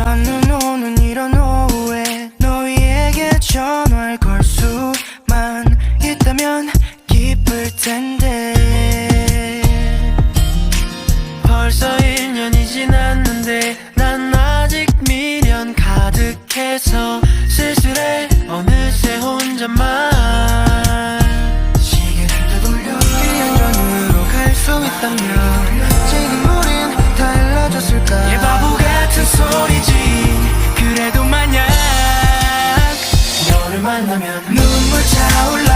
않는 오는 이런 오후에 너희에게 전화할 걸 수만 있다면 기쁠 텐데. 벌써 1년이 지났는데 난 아직 미련 가득해서 슬슬해. 어느새 혼자만 시계를 되돌려. 1년 전으로 갈 수 있다면 child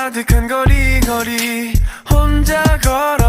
가득한 거리 거리. 혼자 걸어